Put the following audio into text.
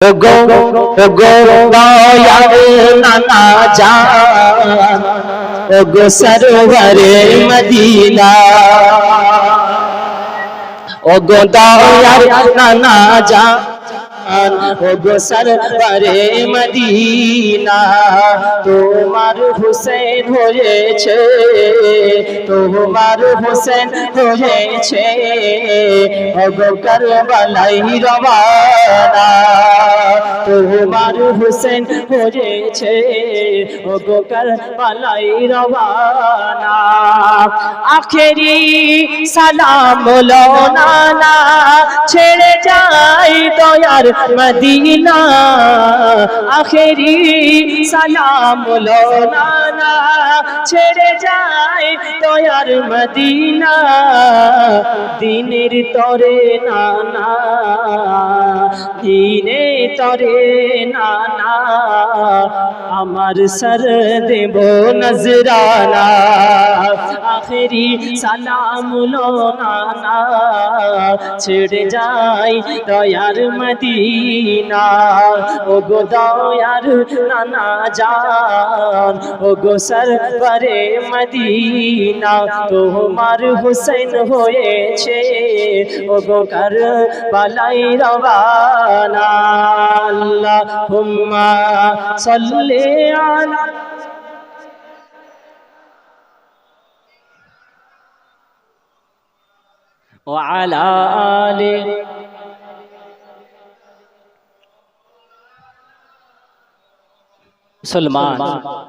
গো গো নানা জান। গো সরোবরে মদিনা। ও গো দয়াল নানা জান। ও গো সরোবরে মদিনা। তোমার হুসেন হয়েছে, তোমার হুসেন হয়েছে। ও গো করবালাই রবানা তোমার হুসেন হয়েছে ও গো করবালাই রবানা আখেরি সালাম লো নানা ছেড়ে যাই দয়ার মদিনা আখেরি সালাম লো নানা ছেড়ে যায় দয়ার মদিনা দিনের তরে নানা। দিনে তরে নানা, আমার সর দেব নজরানা। আখেরি সালাম নানা, ছেড়ে যাই দয়ার মদিনা। ও গো দয়ার নানা জান ও গো সরবরে মদিনা। তোমার হুসেন হয়েছে ও গো কর বালাই রবানা আল্লাহুম্মা সাল্লি আলা وعلى آله سلمان